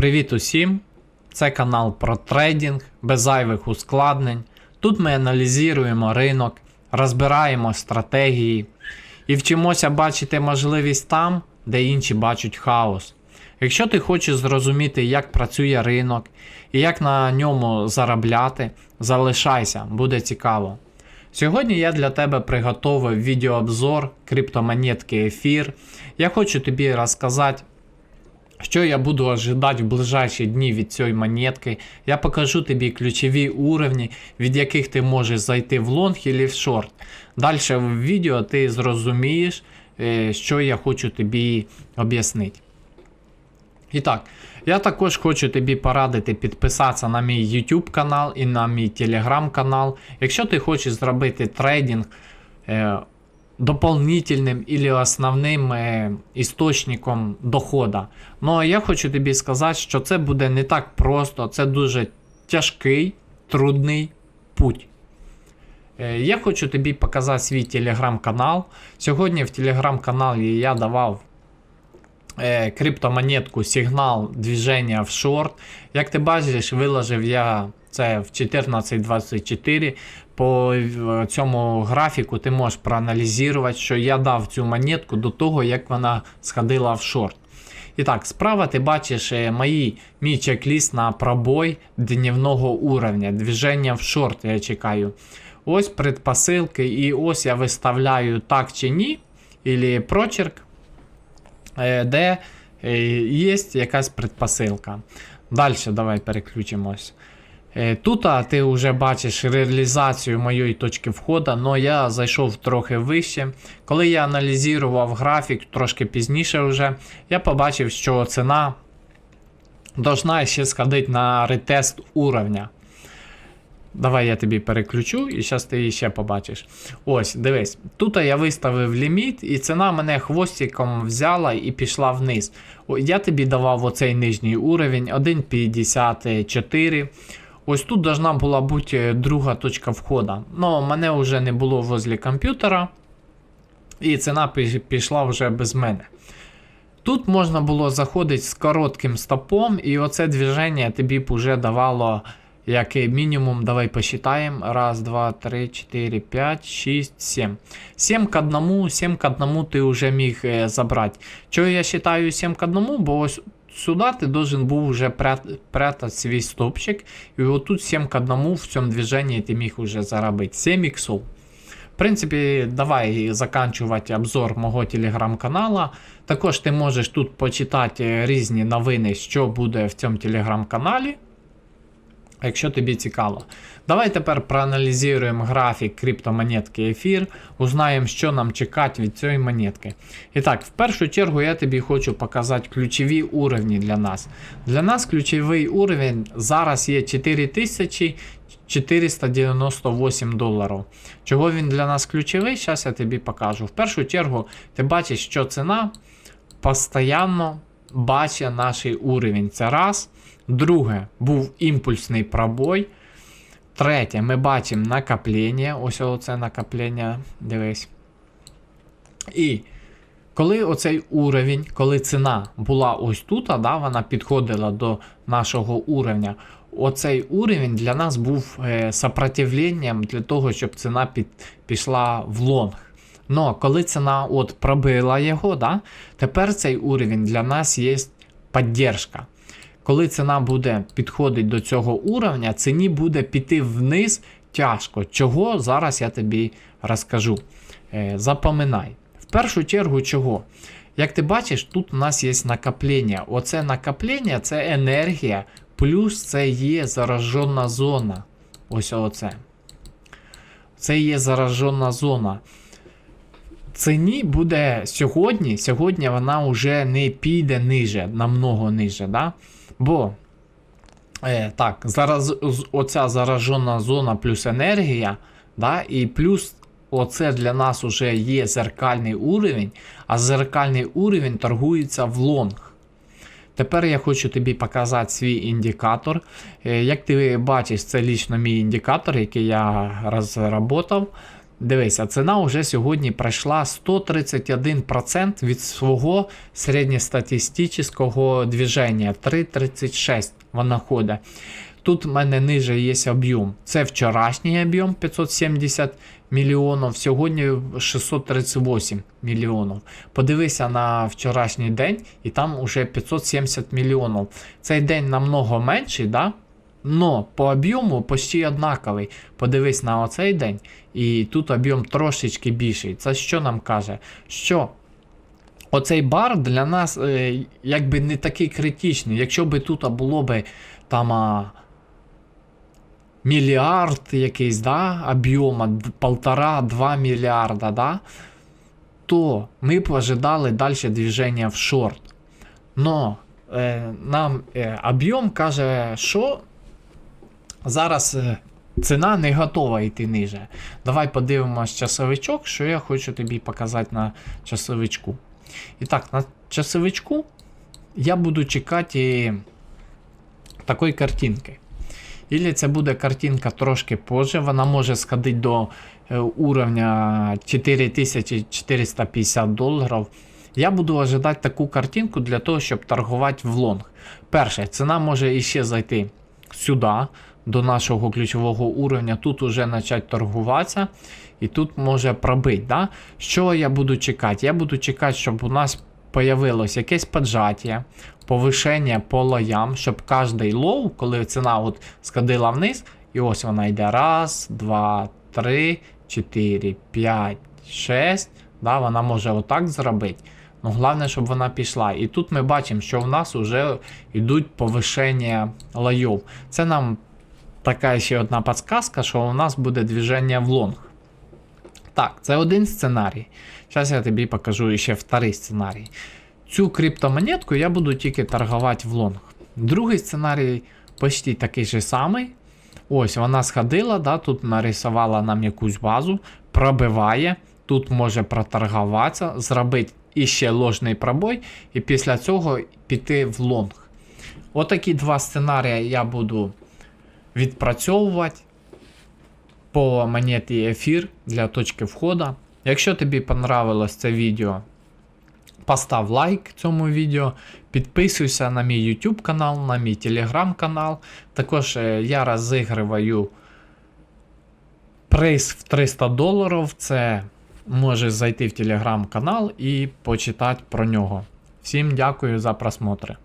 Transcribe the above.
Привіт усім! Це канал про трейдинг без зайвих ускладнень. Тут ми аналізуємо ринок, розбираємо стратегії і вчимося бачити можливість там, де інші бачать хаос. Якщо ти хочеш зрозуміти, як працює ринок і як на ньому заробляти, залишайся, буде цікаво. Сьогодні я для тебе приготовив відеообзор криптомонетки Ефір. Я хочу тобі розказати, що я буду ожидати в ближайші дні від цієї монетки. Я покажу тобі ключові уровні, від яких ти можеш зайти в лонг і в шорт. Далі в відео ти зрозумієш, е, що я хочу тобі об'яснити. І так, я також хочу тобі порадити підписатися на мій YouTube канал і на мій Telegram канал. Якщо ти хочеш зробити трейдинг дополнительним или основним е, істочником доходу. Ну я хочу тобі сказати, що це буде не так просто, це дуже тяжкий, трудний путь. Е, Я хочу тобі показати свій телеграм-канал. Сьогодні в телеграм-каналі я давав е, криптомонетку сигнал движення в шорт. Як ти бачиш, виложив я це в 14.24. По е, цьому графіку ти можеш проаналізувати, що я дав цю монетку до того, як вона сходила в шорт. І так, справа ти бачиш е, мої, мій чек-ліст на пробой дневного уровня. Движення в шорт я чекаю. Ось предпосилки, і ось я виставляю так чи ні, або прочерк, е, де є якась предпосилка. Далі давай переключимось. Е, Тут а, ти вже бачиш реалізацію моєї точки входу, але я зайшов трохи вище. Коли я аналізував графік трошки пізніше, вже, я побачив, що ціна должна ще сходити на ретест уровня. Давай я тобі переключу і зараз ти її ще побачиш. Ось, дивись, тут я виставив ліміт, і ціна мене хвостиком взяла і пішла вниз. Я тобі давав оцей нижній уровень 1,54. Ось тут должна була бути друга точка входу. Но мене вже не було возле комп'ютера, і ціна пішла вже без мене. Тут можна було заходити з коротким стопом, і оце движення тобі б вже давало як мінімум, давай посчитаємо. Раз, два, три, чотири, п'ять, шість, сім. 7 к 1, 7 к 1 ти вже міг е, забрати. Чого я вважаю 7 к 1? Бо ось сюди ты должен уже вже прятати свій стопчик. І отут 7 к 1 в цьому движении ти мог уже заработать 7 иксов. В принципі, давай заканчувати обзор мого телеграм-канала. Також ти можеш тут почитати різні новини, що буде в цьому телеграм-каналі. Якщо тобі цікаво. Давай тепер проаналізуємо графік криптомонетки ефір, узнаємо, що нам чекати від цієї монетки. І так, в першу чергу я тобі хочу показати ключові уровні для нас. Для нас ключовий уровень зараз є 4498 доларів. Чого він для нас ключовий, зараз я тобі покажу. В першу чергу, ти бачиш, що ціна постійно бачить наш уровень. Це раз. Друге, був імпульсний пробой. Третє, ми бачимо накоплення. Ось оце накоплення, дивись. І коли оцей уровень, коли ціна була ось тут, да, вона підходила до нашого уровня, оцей уровень для нас був е, сопротивленням для того, щоб ціна під, пішла в лонг. Но коли ціна от пробила його, да, тепер цей уровень для нас є підтримка коли ціна буде підходити до цього уровня, ціні буде піти вниз тяжко. Чого зараз я тобі розкажу. Е, запоминай. В першу чергу, чого? Як ти бачиш, тут у нас є накоплення. Оце накоплення це енергія, плюс це є заражена зона. Ось оце. Це є заражена зона. Ціні буде сьогодні. Сьогодні вона вже не піде ниже, намного ниже. Да? Бо е, так, зараз оця заражена зона плюс енергія, да, і плюс оце для нас вже є зеркальний уровень, а зеркальний уровень торгується в лонг. Тепер я хочу тобі показати свій індикатор. Е, як ти бачиш, це лічно мій індикатор, який я розробив. Дивися, ціна вже сьогодні пройшла 131% від свого середньостатистичного движення 3,36 вона ходить. Тут в мене ниже є об'єм. Це вчорашній об'єм 570 мільйонів, сьогодні 638 мільйонів. Подивися на вчорашній день, і там вже 570 мільйонів. Цей день намного менший, да? Но по об'єму почти однаковий. Подивись на оцей день, і тут об'єм трошечки більший. Це що нам каже? Що оцей бар для нас е, якби не такий критичний. Якщо би тут було би там а, мільярд якийсь, да, об'єма, полтора-два мільярда, да, то ми б ожидали далі движення в шорт. Но е, нам е, об'єм каже, що зараз е, ціна не готова йти ниже. Давай подивимось часовичок, що я хочу тобі показати на часовичку. І так, на часовичку я буду чекати такої картинки. Ілі це буде картинка трошки позже, вона може сходити до е, уровня 4450 доларів. Я буду ожидати таку картинку для того, щоб торгувати в лонг. Перше, ціна може іще зайти сюди, до нашого ключового уровня. Тут уже почати торгуватися. І тут може пробити. Да? Що я буду чекати? Я буду чекати, щоб у нас появилось якесь поджаття, повишення по лоям, щоб кожний лоу, коли ціна от сходила вниз, і ось вона йде. Раз, два, три, чотири, п'ять, шесть. Да, вона може отак зробити. Ну, головне, щоб вона пішла. І тут ми бачимо, що в нас вже йдуть повишення лоїв. Це нам така ще одна підсказка, що у нас буде движення в лонг. Так, це один сценарій. Зараз я тобі покажу ще вторий сценарій. Цю криптомонетку я буду тільки торгувати в лонг. Другий сценарій почти такий же самий. Ось вона сходила, да, тут нарисувала нам якусь базу, пробиває, тут може проторгуватися, зробити іще ложний пробой, і після цього піти в лонг. Отакі два сценарії я буду відпрацьовувати по монеті ефір для точки входу. Якщо тобі понравилось це відео, постав лайк цьому відео, підписуйся на мій YouTube канал, на мій Telegram канал. Також е, я розіграю приз в 300 доларів. Це можеш зайти в Telegram канал і почитати про нього. Всім дякую за просмотри.